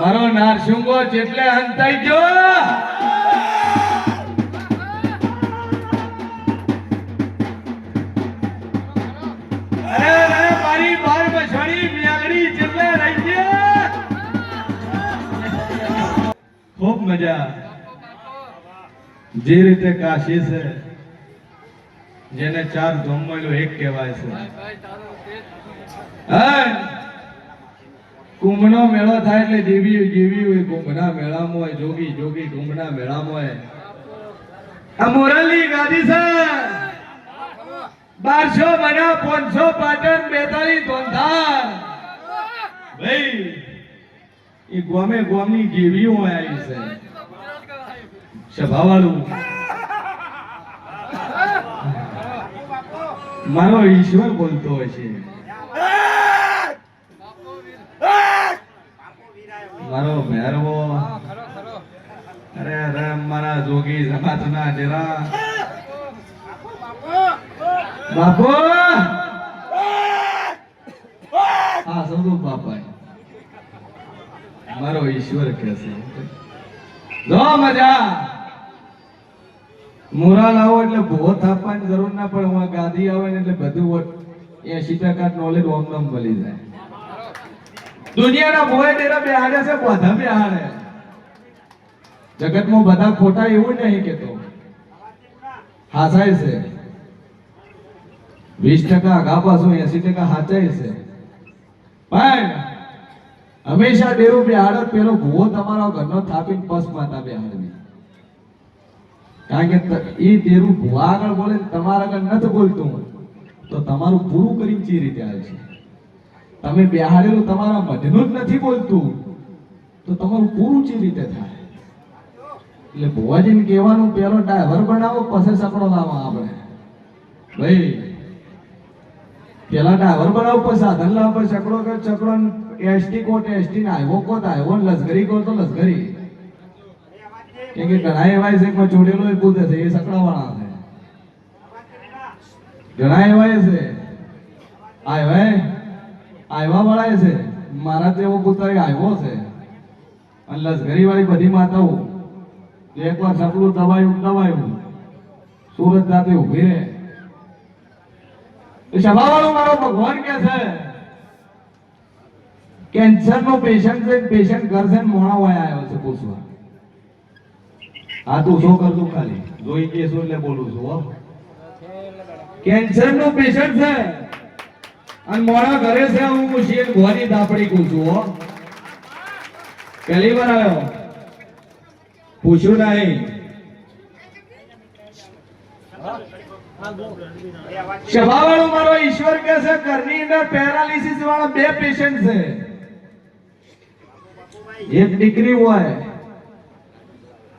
મારો નારશુંગો જેટલે હંતાઈ ગયો. અરે મારી બાર બછડી મ્યાગડી ખૂબ મજા. જે રીતે કાશી છે જેને ચાર ધોમલો એક કહેવાય છે. કુંભનો મેળો થાય એટલે જેવી જેવી હોય કુંભના મેળામાં હોય જોગી જોગી કુંભના મેળામાં હોય. આ ગાદી છે. બારસો મના પાંચસો પાટણ બેતાલીસ ધોંધાર. ભાઈ એ ગોમે ગોમની હોય આવી છે. સભાવાળું. મારો ઈશ્વર બોલતો હોય છે. મારો ભેરવો. અરે અરે, મારા જોગી જમાતના ડેરા બાપો! હા સમજો બાપા મારો ઈશ્વર કે છે. જો મજા. મોરા આવો એટલે ભૂવો થાપવાની જરૂર ના પડે. હું ગાદી આવે એટલે બધું એસી ટકા નોલેજ ઓમ નામ મળી જાય. દુનિયાના ભોય ડેરા બે હાડે છે, બધા બે હાડે જગતમાં બધા ખોટા એવું નહીં કેતો હાસાય છે. વીસ ટકા આગા પાછું એસી ટકા હાચાય છે. પણ હંમેશા બે હાડત પેલો ભૂવો તમારા ઘરનો થાપીને પસ માતા બે હાડવી કારણ કે એ તેરું ભૂવા આગળ બોલે તમારા આગળ નથી બોલતું. તો તમારું પૂરું કરીને જે રીતે આવે છે. તમે બેહાડેલું તમારા મધનું જ નથી બોલતું. તો તમારું પૂરું જે રીતે થાય. એટલે ભુવાજીને કહેવાનું, પેલો ડ્રાઈવર બનાવો, પછી સકડો લાવો આપણે. ભાઈ, પેલા ડ્રાઈવર બનાવો, પછી સાધન લાવો, પછી સકડો કે ચકડો એસટી કોટ, એસટી ને આવ્યો કોટ આવ્યો લશ્કરી કોટ તો લશ્કરી. કેમ કે ઘણા એવા છે કે એ કૂદે છે, એ સકડાવાળા છે. ઘણા એવા છે. આવ્યા આવ્યા વાળા છે. મારા તેવો પુત્ર આવ્યો છે. અને લશ્કરી વાળી બધી માતાઓ એક એકવાર સપનું દબાયું દબાયું સુરત જાતે ઊભી રહે. એ સભાવાળો મારો ભગવાન કે છે કેન્સર નો પેશન્ટ છે પેશન્ટ ઘર છે મોણા વાય આવ્યો છે પૂછવા. આ તું શું કરતું ખાલી? જોઈ કેસો એટલે બોલું છું કેન્સર નો પેશન્ટ છે. અને મોડા ઘરે છે, હું શેર ભવાની દાપડી કું છું, હો. વાર આવ્યો. પૂછ્યું નહીં. સભાવાળો મારો ઈશ્વર કે છે, ઘરની અંદર પેરાલિસિસ વાળા બે પેશન્ટ છે. એક દીકરી હોય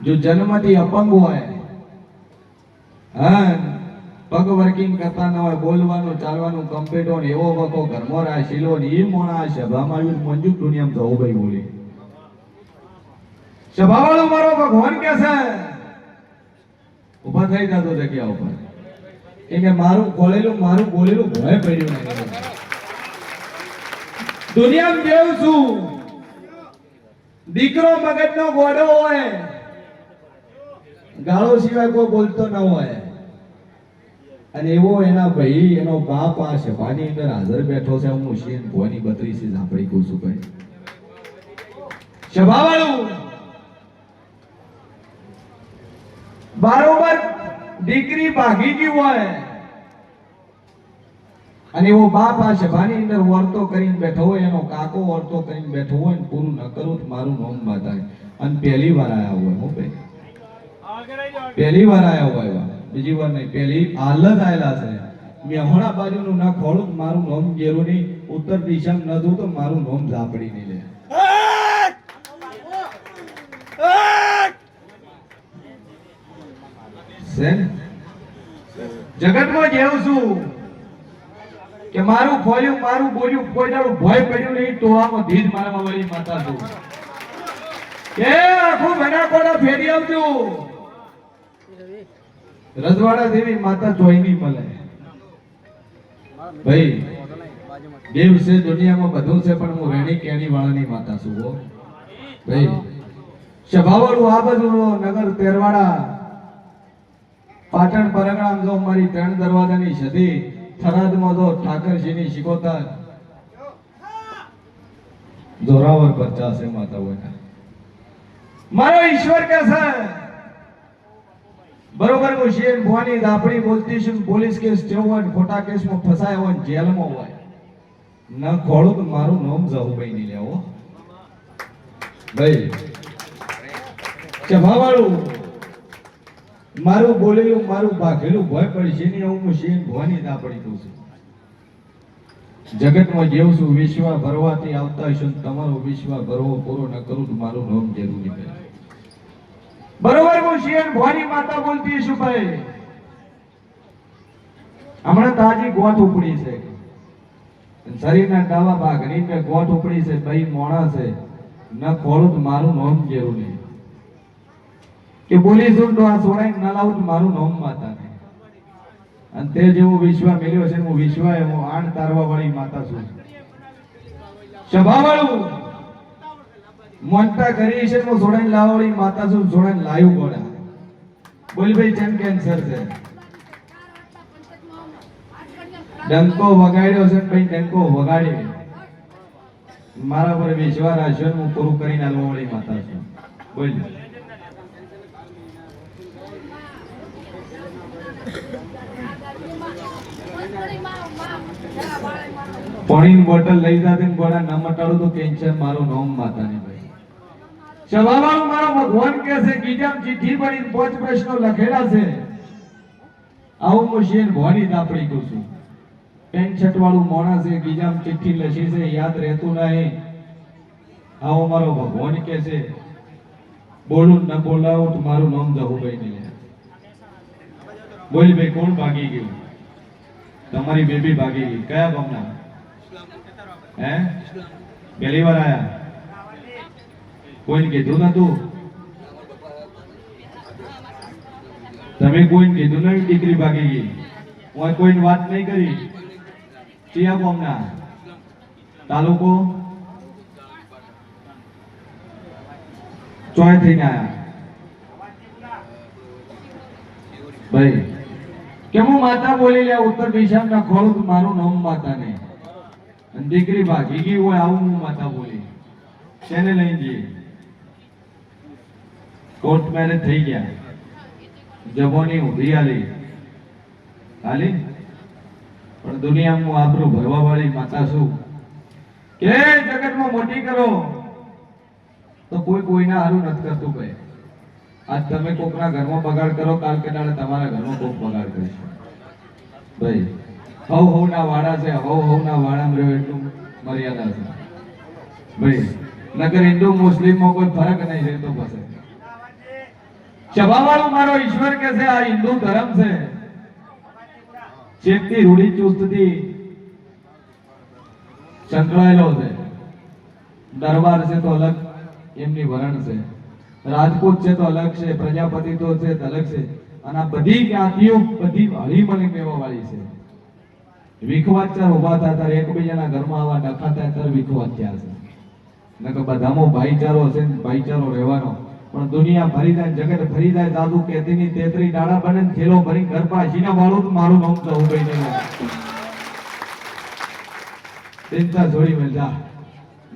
જો જન્મથી અપંગ હોય પગ વર્કિંગ કરતા ન હોય, બોલવાનું, ચાલવાનું, કમ્પ્લીટ હોય એવો વખો ઘરમાં રાશીલો ને એ મોણા સભામાં આવીને મંજુ દુનિયામાં તો ભાઈ બોલી. સભાવાળો મારો ભગવાન કે છે ઊભા થઈ જતો જગ્યા ઉપર. કેમ કે મારું ખોલેલું, મારું બોલેલું ભય પડ્યું નહીં. દુનિયામાં જેવું છું. દીકરો મગજનો ગોડો હોય ગાળો સિવાય કોઈ બોલતો ન હોય. અને એવો એના ભાઈ, એનો બાપ આ સભાની અંદર હાજર બેઠો છે. હું શીન ભવાની બત્રીસી સાંભળી કહું છું ભાઈ. સભાવાળું! બારોબર દીકરી ભાગી ગઈ હોય. અને એવો બાપ આ સભાની અંદર વર્તો કરીને બેઠો હોય, એનો કાકો વર્તો કરીને બેઠો હોય પૂરું ન કરું મારું નામ માતા અને પહેલી વાર આવ્યા હોય, હું ભાઈ. પહેલી વાર આયા હોય. બીજી વાર નહીં. પહેલી હાલ જ આયેલા છે. મેહોણા બાજુનું ના ખોળું, મારું નોમ ગેરું નહીં. ઉત્તર દિશા ન દઉં તો મારું નોમ ઝાપડી નહીં લે. જગતમાં જેવું છું કે મારું ખોલ્યું મારું બોલ્યું કોઈ દાડું ભય પડ્યું નહીં ટોળામાં ધીજ મારામાં વળી માતા છું. એ આખું બનાકોડા ફેરી આવજો. રજવાડા દેવી માતા જોઈની મળે. ભાઈ, દેવ છે, દુનિયામાં બધું છે, પણ હું રેણી કેણી વાળાની માતા છું ભાઈ, સભાવાળું આ બાજુ નગર તેરવાડા. પાટણ પરગણામ જો મારી ત્રણ દરવાજાની સદી થરાદમાં જો ઠાકરજીની શિકોતર. જોરાવર પર ચાસે માતા હોય મારો ઈશ્વર કે છે બરોબર હું શેર ભવાની દાપડી બોલતી છું પોલીસ કેસ થયો હોય ખોટા કેસમાં ફસાયો હોય જેલમાં હોય. ન ખોળું તો મારું નામ જહુભાઈ નહીં લેવો ભાઈ, ચભાવાળું, મારું બોલેલું, મારું ભાગેલું ભય પડી છે ને હું શેર ભવાની દાપડી દઉં છું. જગતમાં જેવું છું, વિશ્વ ભરવાથી આવતા છું તમારો વિશ્વ ભરવો પૂરો ન કરું તો મારું નામ જરૂરી છે બરોબર શિયન ભવાની માતા બોલતી છું ભાઈ. હમણાં તાજી ગોઠ ઉપડી છે. શરીરના ડાવા ભાગની મેં ગોઠ ઉપડી છે, ભાઈ મોણા છે. ન તો મારું જેવું નહીં. કે બોલીશું તો આ સોડાઈ ન લાવું મારું નોમ માતા ને અને તે જેવો વિશ્વ મેળ્યો છે હું વિશ્વ હું આણ તારવા વાળી માતા છું. સભાવાળું! મોનતા કરી છે હું સોડાઈ લાવવાળી માતા છું સોડાઈ લાવ્યું ગોળા. બોલ ભાઈ ચેમ કેન્સર છે. ડંકો વગાડ્યો છે ભાઈ, ડંકો વગાડ્યો મારા પર વિશ્વાસ રાખ્યો હું પૂરું કરીને આલવા માતા છું બોલ. પાણીની બોટલ લઈ જાતે ગોળા ના મટાડું તો કેન્સર, મારું નોમ માતાની ભાઈ મારો ભગવાન કહે છે ગીજામ ચિઠ્ઠી ભરીને પાંચ પ્રશ્નો લખેલા છે. આવું હું શેર ભવાની દાપડી કહું છું. પેન્ટ શર્ટ વાળું મોણા છે ગીજામ ચિઠ્ઠી લખી છે, યાદ રહેતું નહીં. આવો મારો ભગવાન કહે છે, બોલું ન બોલાવો તો મારું નામ જહુભાઈ નહીં બોલ, ભાઈ, કોણ ભાગી ગયું? તમારી બેબી ભાગી ગઈ. કયા ગામના? હે? પહેલી વાર આયા. કોઈને કીધું નતું? તમે કોઈને કીધું નહીં દીકરી ભાગી ગઈ? કોઈ કોઈને વાત નહીં કરી. ચિયા કોમના તાલુકો? ચોય થઈને આયા. ભાઈ કે હું માતા બોલી લે, ઉત્તર દિશા ના ખોળું મારું નામ માતા ને દીકરી ભાગી ગઈ હોય, આવું હું માતા બોલી. તેને લઈ જઈએ? કોર્ટ મેરેજ થઈ ગયા. જબોની ઊંધી આલી. આલી? પણ દુનિયામાં આબરૂ ભરવા વાળી માતા શું? કે જગતમાં મોટી કરો. તો કોઈ કોઈના હારું નથી કરતું કહે આજ તમે કોકના ઘરમાં બગાડ કરો, કાલ કે દાડે તમારા ઘરમાં કોક બગાડ કરશે. ભાઈ, હવ હવ ના વાડા છે, હવ હવ ના વાડામાં રહ્યો એટલું મર્યાદા છે. ભાઈ નગર હિન્દુ મુસ્લિમમાં કોઈ ફરક નહીં રહેતો પછી. સભાવાળું મારો ઈશ્વર કે છે, આ હિન્દુ ધર્મ છે. ચેતથી રૂઢી ચુસ્તથી સંકળાયેલો છે. દરબાર છે તો અલગ, એમની વરણ છે. રાજપૂત છે તો અલગ છે પ્રજાપતિ તો છે અલગ છે. અને આ બધી જ્ઞાતિઓ, બધી હળી મળી મેવા વાળી છે વિખવાચાર ઊભા થયા ત્યારે એકબીજાના ઘરમાં આવા ડખા ત્યારે વિખવાત થયા છે. નકર બધામાં ભાઈચારો હશે ભાઈચારો રહેવાનો. પણ દુનિયા ભરી જાય, જગત ભરી જાય, દાદુ કેતીની તેતરી ડાળા બને ને થેલો ભરી ઘર પાછીના વાળું મારું નામ તો કઈ નહીં ચિંતા છોડી મેં જા.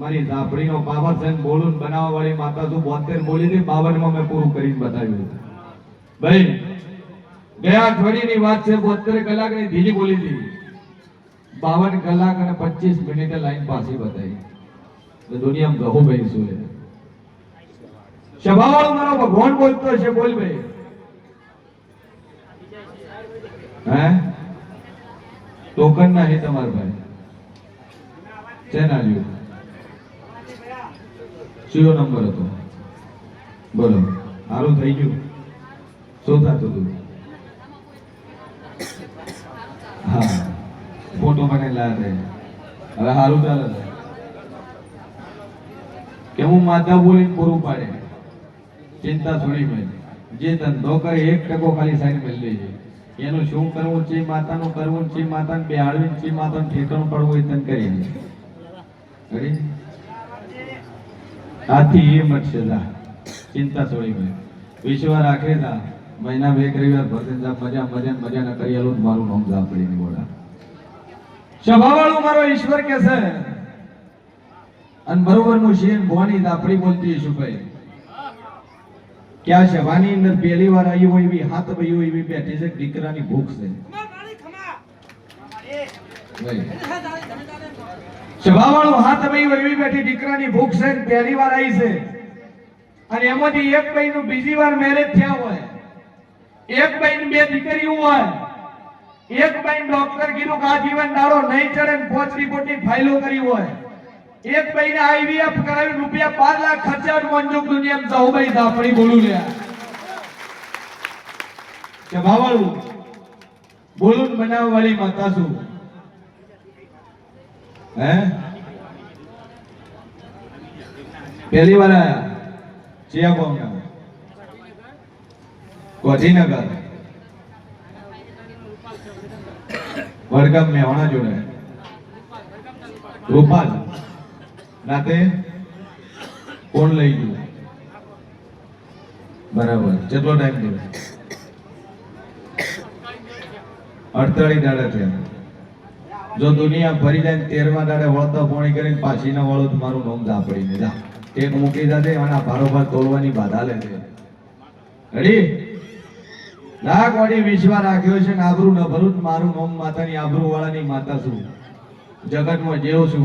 મારી ઝાપડીનો પાવર છે બોલું બનાવવા વાળી માતા તું બોતેર બોલી હતી બાવનમાં મેં પૂરું કરીને બતાવ્યું ભાઈ ગયા અઠવાડિયાની વાત છે, બોતેર કલાકની ધીલી બોલી હતી. બાવન કલાક અને પચીસ મિનિટે લાઈન પાછી બતાવી. દુનિયામાં ગહુ ભાઈ શું છે સભાવાળો મારો ભગવાન બોલતો છે, બોલ ભાઈ. હે? ટોકન ના હે તમાર ભાઈ. ચેના લ્યો? કયો નંબર હતો. બોલો સારું થઈ ગયું. શું થતું હતું? હા, ફોટો મને લાગે હવે સારું ચાલે. છે કે માતા બોલીને પૂરું પાડે? ચિંતા છોડી મેં જે ધંધો કરે એક ટકો ખાલી સાઈડ મેળ લેજે. એનું શું કરવું છે? માતાનું કરવું ચી માતાને બેહાડવી છે? માતાનું ઠેકાણું પડવું એ તને કરી દે આથી એ મટશે દા ચિંતા છોડી મેં વિશ્વ રાખે તા મહિના બે રવિવાર ભરતી જા મજા મજા મજા ન કરી મારું નામ જા પડી બોલા. સ્વભાવવાળું મારો ઈશ્વર કે છે? અને બરોબર હું ભોની દાપડી બોલતી શું ભાઈ. કે આ સભાની અંદર પહેલી વાર આવી હોય એવી હાથ ભાઈઓ એવી બેઠી છે દીકરાની ભૂખ છે. ભાઈ. હાથ ભાઈ હોય એવી બેઠી દીકરાની ભૂખ છે પહેલી વાર આવી છે. અને એમાંથી એક ભાઈનું બીજી વાર મેરેજ થયા હોય. એક ભાઈ બે દીકરીઓ હોય. એક ભાઈ ડોક્ટર કીધું કે આ જીવન દાડો નહીં ચડે ને પોચ રિપોર્ટની ફાઇલો કરી હોય. એક ભાઈને આઈવીએફ કરાવી રૂપિયા બાર લાખ ખર્ચા મંજુક દુનિયામાં જાઉં ભાઈ દાપડી બોલું લે કે ભાવાળું, બોલું બનાવવા વાળી માતા છું. હે? પહેલી વાર આયા. ચિયા કોમ કોઠીનગર વડગામ મેવાણા જોડે. રૂપાલ. રાતે કોણ લઈ ગયું. બરાબર કેટલો ટાઈમ થયો અડતાળી દાડા થયા. જો દુનિયા ફરી જાય તેરમા દાડે વળતા પોણી કરીને પાછી વળો મારું નોમ જા પડીને જા. ટેક મૂકી જાતે આના ભારોભાર તોડવાની બાધા લે છે. રેડી લાખ વાળી વિશ્વા રાખ્યો છે ને આબરૂ ન ભરું મારું નોમ માતાની આબરૂ વાળાની માતા છું. જગતમાં જેવો છું.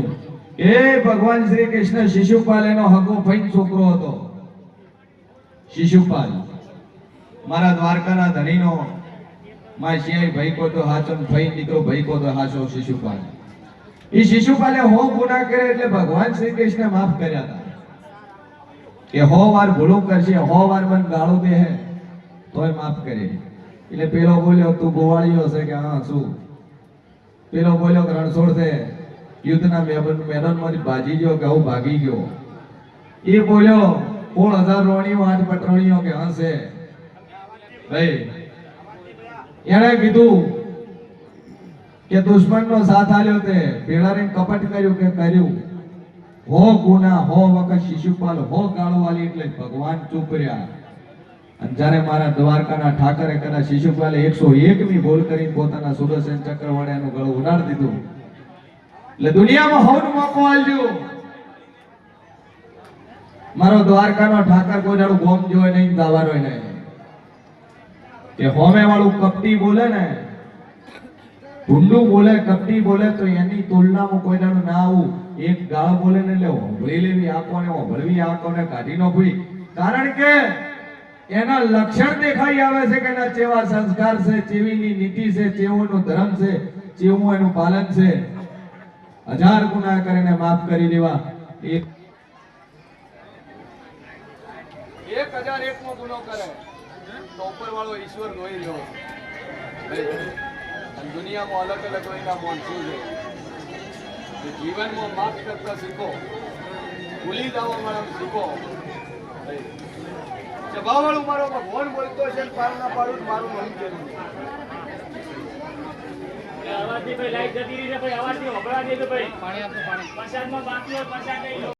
એ ભગવાન શ્રી કૃષ્ણ શિશુપાલ એનો હકો ફઈન છોકરો હતો. શિશુપાલ. મારા દ્વારકાના ધણીનો માં શિયાઈ ભાઈ કોતો તો હાચો ફઈ દીકરો ભાઈ કોતો હાચો શિશુપાલ. એ શિશુપાલે હો ગુના કરે એટલે ભગવાન શ્રી કૃષ્ણ માફ કર્યા હતા. કે હો વાર ભૂલું કરશે, હો વાર મન ગાળો દે હે, તોય માફ કરે એટલે પેલો બોલ્યો, તું ગોવાળીઓ છે કે, હા, શું? પેલો બોલ્યો રણછોડ છે. યુદ્ધના મેદાનમાંથી ભાજી ગયો કે હું ભાગી ગયો? એ બોલ્યો, કોણ હજાર રોણીઓ, આઠ પટરોણીઓ કે હશે ભાઈ, એણે કીધું કે દુશ્મનનો સાથ આલ્યો તે. પેલાને કપટ કર્યું કે કર્યું? હો ગુના, હો વખત શિશુપાલ, હો ગાળો વાલી એટલે ભગવાન ચૂપ રહ્યા. અને જ્યારે મારા દ્વારકાના ઠાકરે કદાચ શિશુપાલે એકસો એકમી ભૂલ કરી પોતાના સુદર્શન ચક્ર વડે એનું ગળું ઉડાડી દીધું એટલે દુનિયામાં હવન મોકો આલજો. મારો દ્વારકાનો ઠાકર કોઈ દાડો ગોમ જોય નહીં દાવારો નહીં. કે હોમે વાળું કપટી બોલે ને, ભૂંડું બોલે, કપટી બોલે, તો એની તુલનામાં કોઈ દાડો ના આવું. એક ગાળ બોલે ને એટલે હોભળી લેવી આંખોને, હોભળવી આંખોને, કાઢી નો ભૂલી કારણ કે એના લક્ષણ દેખાઈ આવે છે કે એના ચેવા સંસ્કાર છે ચેવીની નીતિ છે ચેવોનો ધર્મ છે ચેવું એનું પાલન છે. હજાર ગુના કરીને માફ કરી દેવા. એક એક હજાર એક ગુનો કરે. તો વાળો ઈશ્વર જોઈ રહ્યો. દુનિયામાં અલગ અલગ કોઈના માણસો છે. જીવનમાં માફ કરતા શીખો. ભૂલી જવા વાળા શીખો. સ્વભાવવાળું મારો ભગવાન બોલતો છે પાર ના પાડું મારું મન કેવું અવાજથી ભાઈ લાઈટ જતી રહી છે ભાઈ અવાજ અવાજથી વભરા દેજો ભાઈ. પ્રસાદમાં બાકી હોય પ્રસાદ લઈ લો.